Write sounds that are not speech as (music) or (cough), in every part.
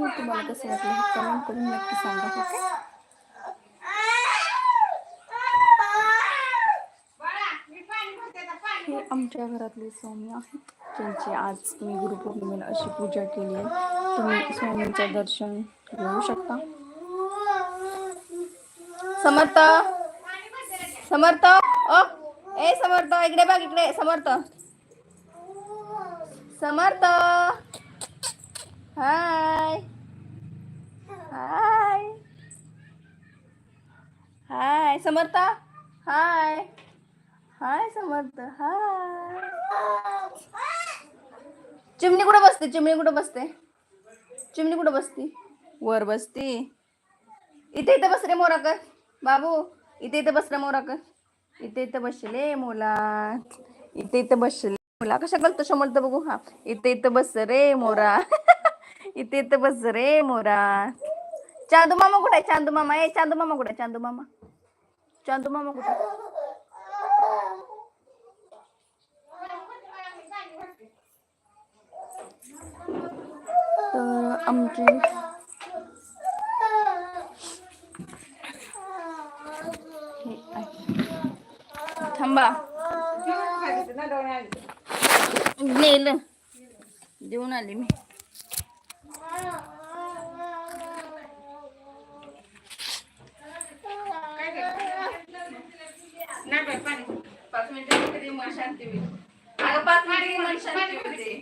Tour तुम्हाला कसं वाटलं हे कमेंट करून नक्की सांगा ओके हे आमच्या घरातले स्वामी आहेत. ज्यांची आज मी गुरुपौर्णिमेला अशी पूजा केली आहे. तुम्ही स्वामींचं दर्शन घेऊ शकता. समर्थ समर्थ ओ ए समर्थ इकडे बघ इकडे समर्थ. समर्थ. हाय हाय हाय समर्थ हाय हाय समर्थ हाय चिमणी कुठं बसते? चिमणी कुठं बसते? चिमणी कुठं बसती? वर बसती. इथे इथे बस रे मोराकर बाबू इथे इथे बस रे मोराकर इथे इथे बसले मोला. इथे इथे बसले मुला. कशा करतो समोर बघू. हा. इथे इथे बस रे मोरा. (laughs) इथे इथे बस रे मोरा. चांदू मामा कुठे चांदू मामा ए चांदू मामा कुठे चांदू मामा चांदू मामा कुठे? तर आमची. थांबा. नेलं. देऊन आली मी. पाच मिनिटं तरी मन शांती होईल. अगं पाच मिनिटं मन शांती होते.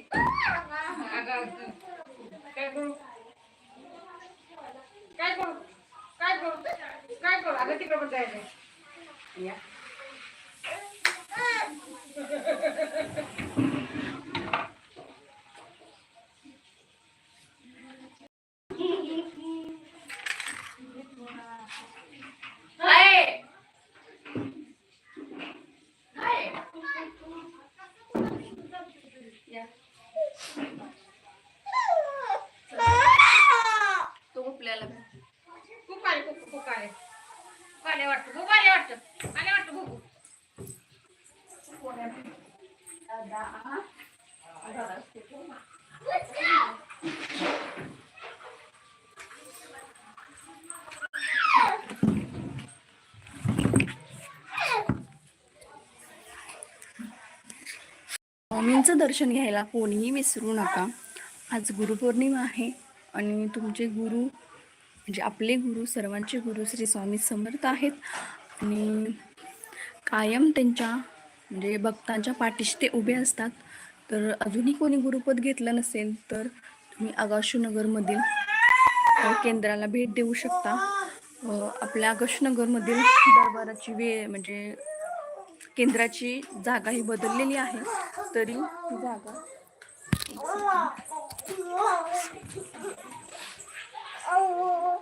काय करू? काय करू? काय करू? काय करू? अगं तिकडे पण जायचं या हाय हाय या तो उपल्याला खूप आले. खूप आले वाटतं. खूप आले वाटतं. आले वाटतं खूप स्वामींचं दर्शन घ्यायला कोणीही विसरू नका. आज गुरुपौर्णिमा आहे आणि तुमचे गुरु म्हणजे आपले गुरु सर्वांचे गुरु श्री स्वामी समर्थ आहेत. आणि कायम त्यांच्या म्हणजे भक्तांच्या पाठीशी ते उभे असतात. तर अजूनही कोणी गुरुपद घेतलं नसेल तर तुम्ही आगाशनगरमधील केंद्राला भेट देऊ शकता. आपल्या आकाशनगरमधील दरबाराची वेळ म्हणजे केंद्राची जागा ही बदललेली आहे. तरी जागा Oh,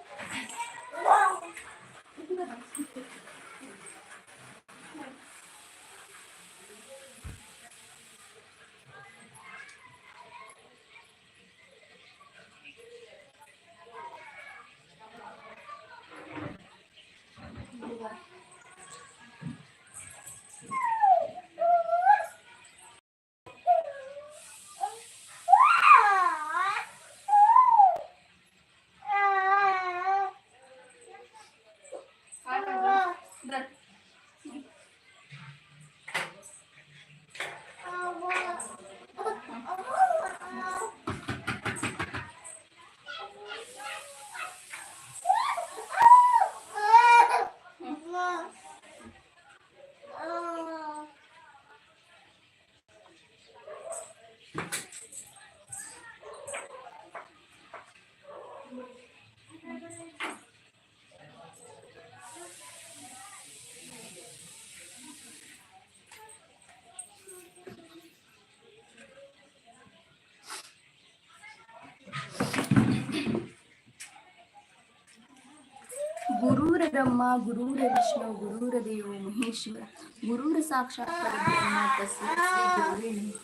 गुरुर ब्रह्मा गुरुर विष्णू गुरुर्देव महेश्वर गुरुर साक्षात परब्रह्म तस्मै गुरुवे नमः.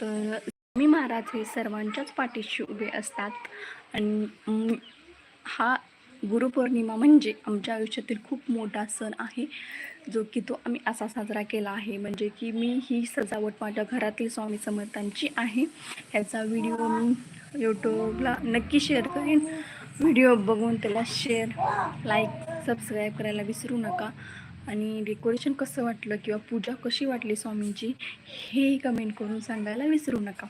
तर स्वामी महाराज हे सर्वांच्याच पाठीशी उभे असतात. आणि हा गुरुपौर्णिमा म्हणजे आमच्या आयुष्यातील खूप मोठा सण आहे जो की तो आम्ही असा साजरा केला आहे. म्हणजे की मी ही सजावट माझ्या घरातील स्वामी समर्थांची आहे. ह्याचा व्हिडिओ मी यूट्यूबला नक्की शेअर करेन. व्हिडिओ बघून त्याला शेअर लाईक सबस्क्राईब करायला विसरू नका. आणि डेकोरेशन कसं वाटलं किंवा पूजा कशी वाटली स्वामींची हे कमेंट करून सांगायला विसरू नका.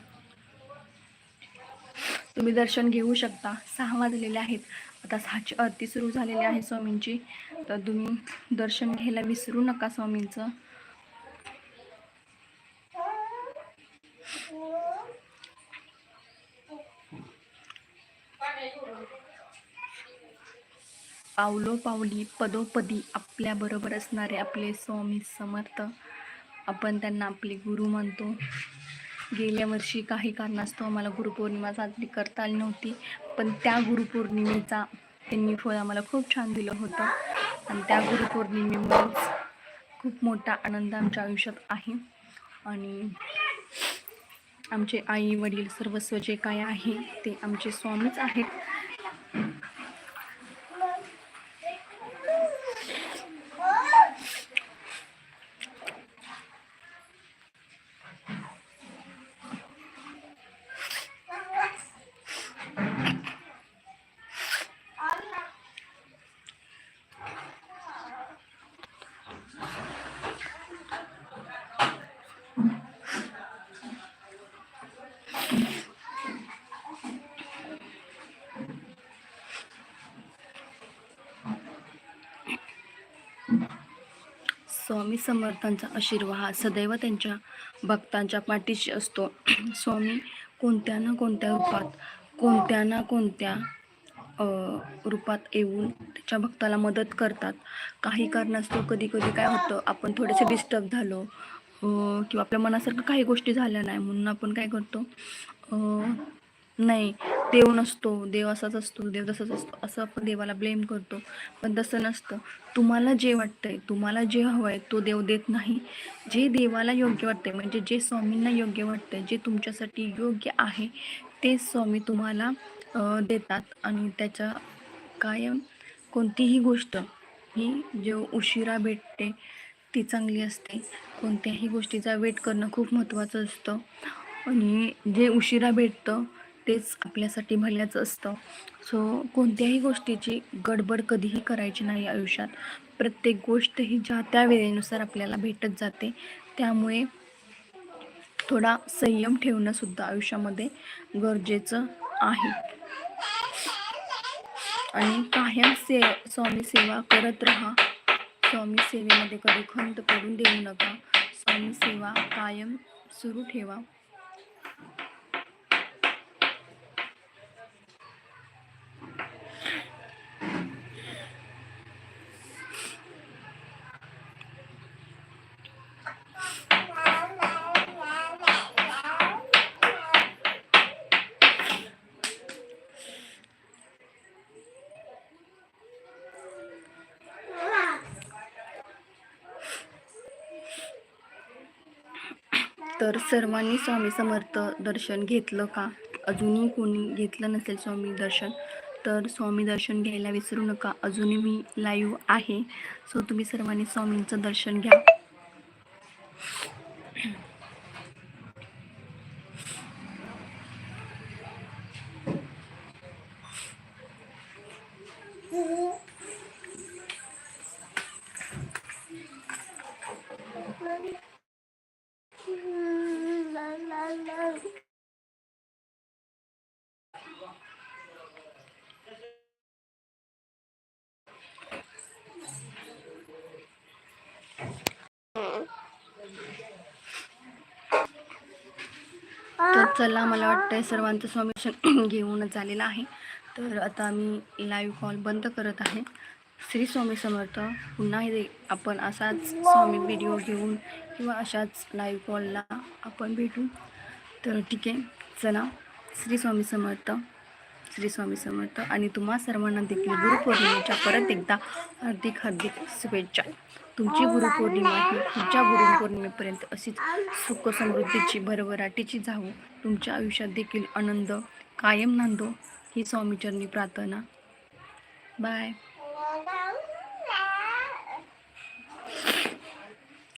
तुम्ही दर्शन घेऊ शकता. सहा वाजलेले आहेत. आता सहाची आरती सुरू झालेली आहे स्वामींची. तर तुम्ही दर्शन घ्यायला विसरू नका स्वामींचं. पावलोपावली पदोपदी आपल्याबरोबर असणारे आपले स्वामी समर्थ. आपण त्यांना आपले गुरु मानतो गेल्या वर्षी काही कारणास्तव आम्हाला गुरुपौर्णिमा साजरी करता आली नव्हती. पण त्या गुरुपौर्णिमेचा त्यांनी फळ आम्हाला खूप छान दिलं होतं. आणि त्या गुरुपौर्णिमेमुळेच खूप मोठा आनंद आमच्या आयुष्यात आहे. आणि आमचे आई वडील सर्वस्व जे काय आहे ते आमचे स्वामीच आहेत. स्वामी समर्थांचा आशीर्वाद हा सदैव त्यांच्या भक्तांच्या पाठीशी असतो. (clears throat) स्वामी कोणत्या ना कोणत्या रूपात कोणत्या ना कोणत्या रूपात येऊन त्याच्या भक्ताला मदत करतात. काही कारणास्तव कधी कधी काय होतं आपण थोडेसे डिस्टर्ब झालो किंवा आपल्या मनासारखं काही गोष्टी झाल्या नाही म्हणून आपण काय करतो? नाही. देव नसतो देव असाच असतो देव तसाच असतो असं आपण देवाला ब्लेम करतो. पण तसं नसतं. तुम्हाला जे वाटतंय तुम्हाला जे हवं आहे तो देव देत नाही. जे देवाला योग्य वाटतंय म्हणजे जे स्वामींना योग्य वाटतंय जे तुमच्यासाठी योग्य आहे ते स्वामी तुम्हाला देतात. आणि त्याच्या कायम कोणतीही गोष्ट ही जो उशिरा भेटते ती चांगली असते. कोणत्याही गोष्टीचा वेट करणं खूप महत्त्वाचं असतं. आणि जे उशिरा भेटतं तेच आपल्यासाठी भल्याचं असतं. सो कोणत्याही गोष्टीची गडबड कधीही करायची नाही आयुष्यात. प्रत्येक गोष्ट ही ज्या त्या वेळेनुसार आपल्याला भेटत जाते. त्यामुळे थोडा संयम ठेवणंसुद्धा आयुष्यामध्ये गरजेचं आहे. आणि कायम से स्वामी सेवा करत राहा. स्वामी सेवेमध्ये कधी खंत पडून देऊ नका. स्वामी सेवा कायम सुरू ठेवा. तर सर्वांनी स्वामी समर्थ दर्शन घेतलं का? अजूनही कोणी घेतलं नसेल स्वामी दर्शन तर स्वामी दर्शन घ्यायला विसरू नका. अजूनही मी लाईव्ह आहे सो तुम्ही सर्वांनी स्वामींचं दर्शन घ्या. चला मला वाटतंय सर्वांचं स्वामी (clears throat) घेऊनच झालेलं आहे. तर आता मी लाईव्ह कॉल बंद करत आहे. श्री स्वामी समर्थ पुन्हा आपण असाच स्वामी व्हिडिओ घेऊन किंवा अशाच लाईव्ह कॉलला आपण भेटू. तर ठीक आहे चला. श्री स्वामी समर्थ श्री स्वामी समर्थ. आणि तुम्हा सर्वांना देखील गुरुपौर्णिमेच्या परत एकदा हार्दिक हार्दिक शुभेच्छा. तुमची गुरुपौर्णिमा ही पुढच्या गुरुपौर्णिमेपर्यंत अशीच सुख समृद्धीची भरभराटीची जावो तुमच्या आयुष्यात देखील आनंद कायम नांदो. ही स्वामीचरणी प्रार्थना. बाय.